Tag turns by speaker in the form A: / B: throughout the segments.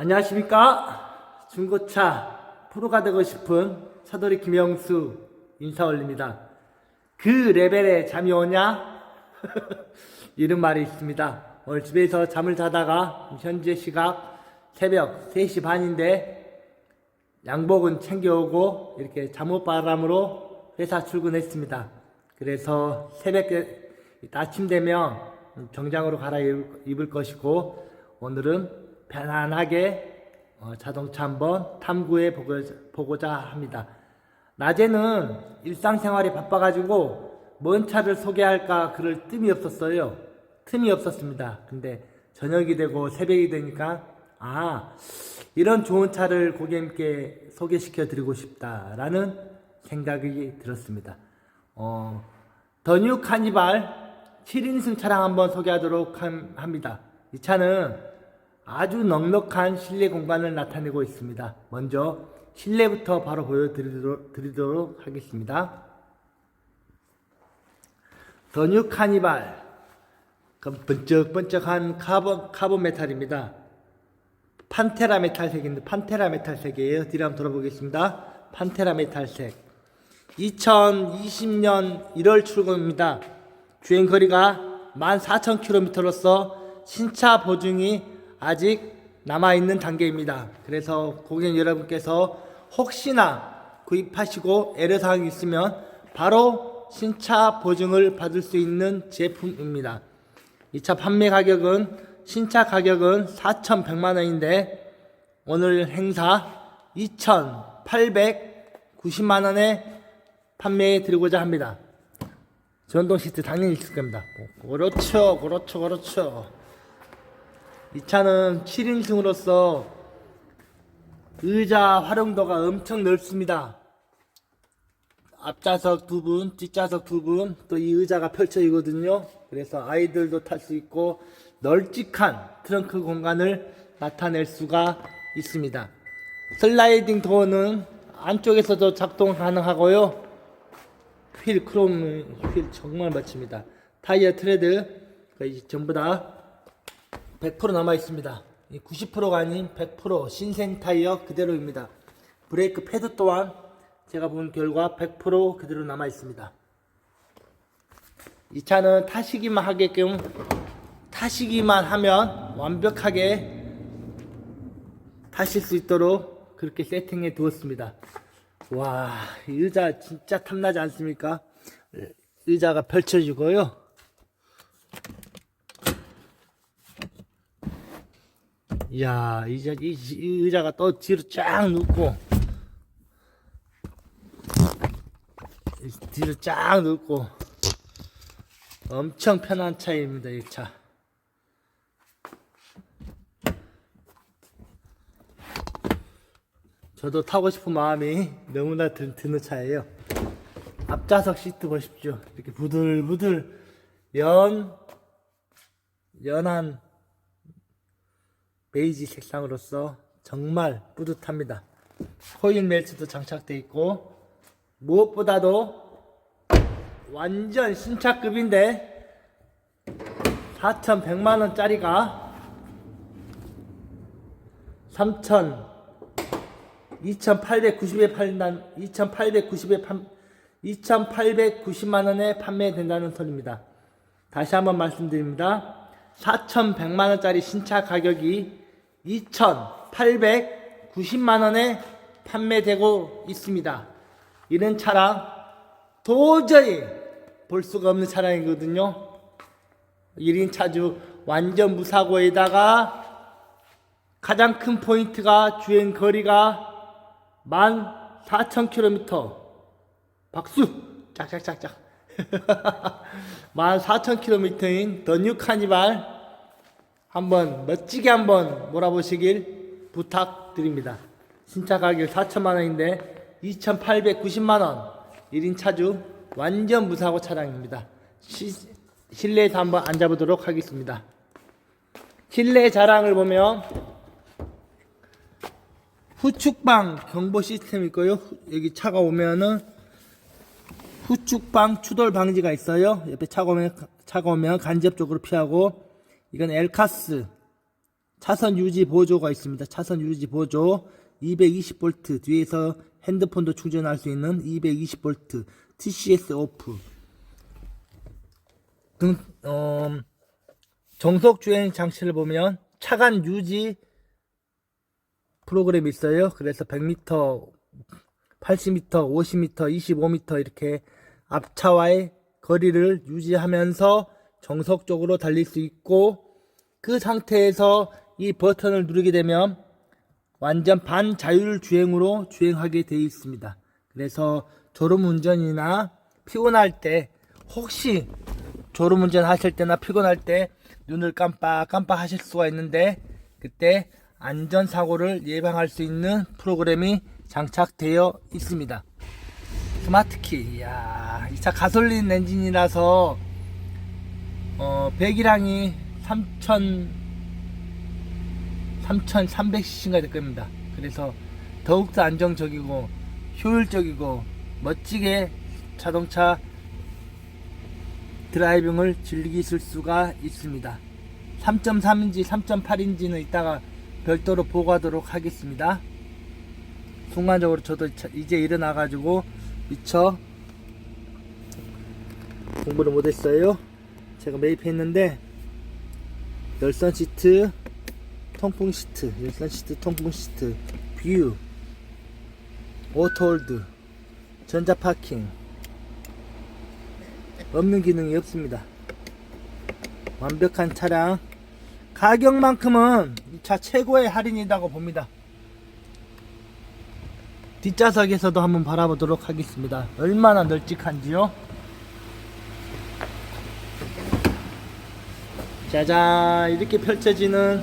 A: 안녕하십니까. 중고차 프로가 되고 싶은 사도리 김영수 인사 올립니다. 그 레벨에 잠이 오냐? 이런 말이 있습니다. 오늘 집에서 잠을 자다가 현재 시각 새벽 3시 반인데 양복은 챙겨오고 이렇게 잠옷바람으로 회사 출근했습니다. 그래서 새벽에 아침 되면 정장으로 갈아입을 것이고 오늘은 편안하게 어, 자동차 한번 탐구해 보고- 보고자 합니다. 낮에는 일상생활이 바빠가지고 뭔 차를 소개할까 그럴 뜸이 없었어요. 틈이 없었습니다. 근데 저녁이 되고 새벽이 되니까 아 이런 좋은 차를 고객님께 소개시켜 드리고 싶다라는 생각이 들었습니다. 어, 더뉴 카니발 7인승 차량 한번 소개하도록 함- 합니다. 이 차는 아주 넉넉한 실내 공간을 나타내고 있습니다. 먼저 실내부터 바로 보여드리도록 드리도록 하겠습니다. 더뉴 카니발 번쩍번쩍한 카본, 카본 메탈입니다. 판테라 메탈색인데 판테라 메탈색이에요. 뒤로 한번 돌아보겠습니다. 판테라 메탈색 2020년 1월 출고입니다. 주행거리가 14,000km로서 신차 보증이 아직 남아 있는 단계입니다. 그래서 고객 여러분께서 혹시나 구입하시고 애로사항이 있으면 바로 신차 보증을 받을 수 있는 제품입니다. 이 차 판매 가격은 신차 가격은 4,100만 원인데 오늘 행사 2,890만 원에 판매해 드리고자 합니다. 전동 시트 당연히 있을 겁니다. 그렇죠, 그렇죠, 그렇죠. 이 차는 7인승으로서 의자 활용도가 엄청 넓습니다. 앞좌석 두 분, 뒷좌석 두 분, 또 이 의자가 펼쳐지거든요. 그래서 아이들도 탈 수 있고 널찍한 트렁크 공간을 나타낼 수가 있습니다. 슬라이딩 도어는 안쪽에서도 작동 가능하고요. 휠 크롬 휠 정말 멋집니다. 타이어 트레드 거의 전부 다 100% 남아 있습니다. 90%가 아닌 100% 신생 타이어 그대로입니다. 브레이크 패드 또한 제가 본 결과 100% 그대로 남아 있습니다. 이 차는 타시기만 하게끔 타시기만 하면 완벽하게 타실 수 있도록 그렇게 세팅해 두었습니다. 와, 이 의자 진짜 탐나지 않습니까? 의자가 펼쳐지고요. 이야, 이, 자- 이, 이 의자가 또 뒤로 쫙 눕고, 이 뒤로 쫙 눕고, 엄청 편한 차입니다, 이 차. 저도 타고 싶은 마음이 너무나 드, 드는 차예요. 앞좌석 시트 보십시오. 이렇게 부들부들 연 연한 베이지 색상으로서 정말 뿌듯합니다. 코일 멜트도 장착되어 있고 무엇보다도 완전 신차급인데 4,100만 원짜리가 3,000 2,890에 팔린다 2,890에 판 2,890만 원에 판매된다는 소리입니다. 다시 한번 말씀드립니다. 4,100만 원짜리 신차 가격이 2,890만 원에 판매되고 있습니다. 이런 차량 도저히 볼 수가 없는 차량이거든요. 1인 차주 완전 무사고에다가 가장 큰 포인트가 주행 거리가 14,000km. 박수! 짝짝짝짝. 14,000km인 더 뉴 카니발 한번 멋지게 한번 몰아보시길 부탁드립니다. 신차 가격 4천만 원인데 2,890만 원 1인 차주 완전 무사고 차량입니다. 시, 실내에서 한번 앉아보도록 하겠습니다. 실내 자랑을 보면 후축방 경보 시스템이 있고요. 후- 여기 차가 오면은 후축방 추돌 방지가 있어요. 옆에 차가 오면, 차가 오면 간접적으로 피하고 이건 엘카스. 차선 유지 보조가 있습니다. 차선 유지 보조. 220V 뒤에서 핸드폰도 충전할 수 있는 220V TCS 오프. 등 어, 정속 주행 장치를 보면 차간 유지 프로그램이 있어요. 그래서 100m, 80m, 50m, 25m 이렇게 앞차와의 거리를 유지하면서 정석적으로 달릴 수 있고 그 상태에서 이 버튼을 누르게 되면 완전 반자율 주행으로 주행하게 되어 있습니다. 그래서 졸음 운전이나 피곤할 때 혹시 졸음 운전 하실 때나 피곤할 때 눈을 깜빡깜빡 하실 수가 있는데 그때 안전사고를 예방할 수 있는 프로그램이 장착되어 있습니다. 스마트키, 이야, 이 차 가솔린 엔진이라서, 어, 배기량이 3,000, 3,300cc가 될 겁니다. 그래서 더욱더 안정적이고, 효율적이고, 멋지게 자동차 드라이빙을 즐기실 수가 있습니다. 3.3인지 3.8인지는 이따가 별도로 보고하도록 하겠습니다. 순간적으로 저도 차- 이제 일어나가지고 미처 공부를 못했어요. 제가 매입했는데 열선 시트, 통풍 시트, 열선 시트, 통풍 시트, 뷰, 오토홀드, 전자 파킹 없는 기능이 없습니다. 완벽한 차량 가격만큼은 이 차 최고의 할인이라고 봅니다. 뒷좌석에서도 한번 바라보도록 하겠습니다. 얼마나 널찍한지요? 짜잔 이렇게 펼쳐지는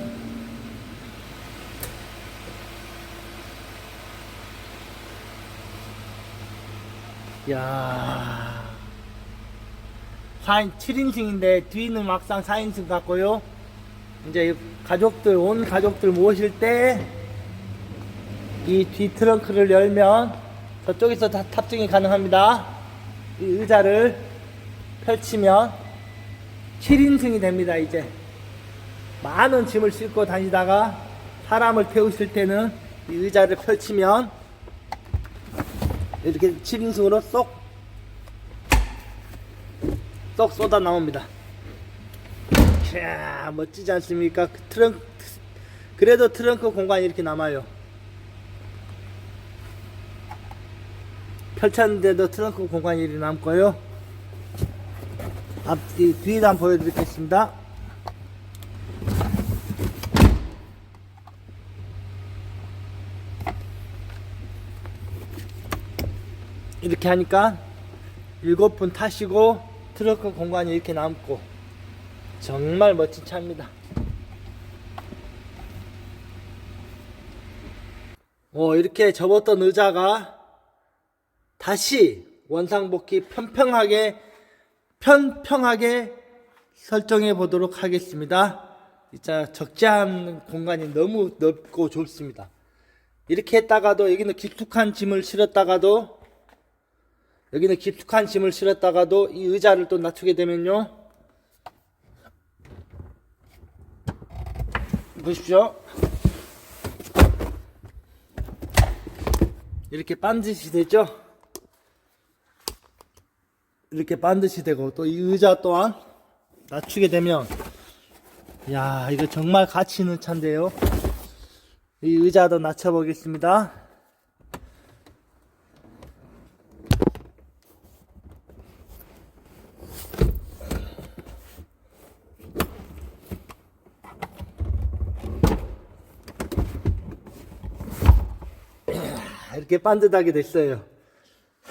A: 야 4인 7인승인데 뒤는 막상 4인승 같고요. 이제 가족들 온 가족들 모실 때 이 뒤 트렁크를 열면 저쪽에서 다 탑승이 가능합니다. 이 의자를 펼치면 7인승이 됩니다. 이제 많은 짐을 싣고 다니다가 사람을 태우실 때는 이 의자를 펼치면 이렇게 7인승으로 쏙 쏙 쏟아 나옵니다. 이야, 멋지지 않습니까? 그 트렁크, 그래도 트렁크 공간이 이렇게 남아요. 펼쳤는데도 트렁크 공간이 남고요. 앞, 이 뒤에도 한번 보여드리겠습니다. 이렇게 하니까 일곱 분 타시고 트렁크 공간이 이렇게 남고 정말 멋진 차입니다. 어, 이렇게 접었던 의자가 다시 원상복귀 편평하게 편평하게 설정해 보도록 하겠습니다. 진짜 않은 공간이 너무 넓고 좋습니다. 이렇게 했다가도 여기는 깊숙한 짐을 실었다가도 여기는 깊숙한 짐을 실었다가도 이 의자를 또 낮추게 되면요. 보십시오. 이렇게 반드시 되죠? 이렇게 반드시 되고 또 이 의자 또한 낮추게 되면 야 이거 정말 가치 있는 차인데요. 이 의자도 낮춰 보겠습니다. 이렇게 반듯하게 됐어요.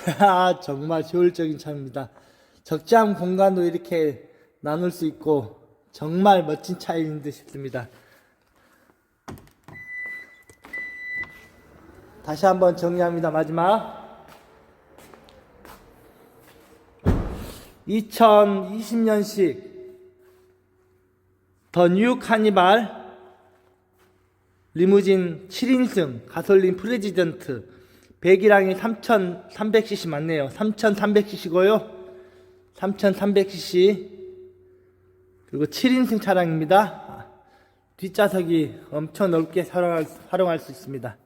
A: 아, 정말 효율적인 차입니다. 적재한 공간도 이렇게 나눌 수 있고 정말 멋진 차인 듯 싶습니다. 다시 한번 정리합니다. 마지막 2020년식 더 뉴 카니발 리무진 7인승 가솔린 프레지던트 배기량이 3300cc 맞네요 3300cc고요 3300cc 그리고 7인승 차량입니다 뒷좌석이 엄청 넓게 활용할, 활용할 수 있습니다.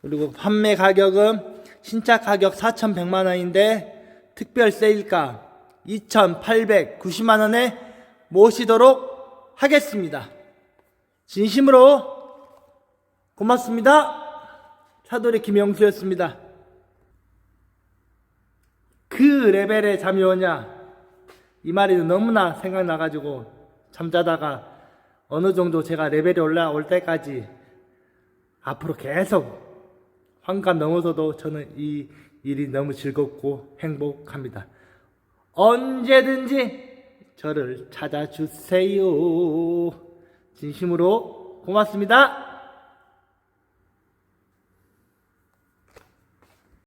A: 그리고 판매 가격은 신차 가격 4,100만 원인데 특별 세일가 2,890만 원에 모시도록 하겠습니다. 진심으로 고맙습니다. 차돌이 김영수였습니다. 그 레벨의 잠이 오냐? 이 말이 너무나 생각나가지고 잠자다가 어느 정도 제가 레벨이 올라올 때까지 앞으로 계속 환갑 넘어서도 저는 이 일이 너무 즐겁고 행복합니다. 언제든지 저를 찾아주세요. 진심으로 고맙습니다.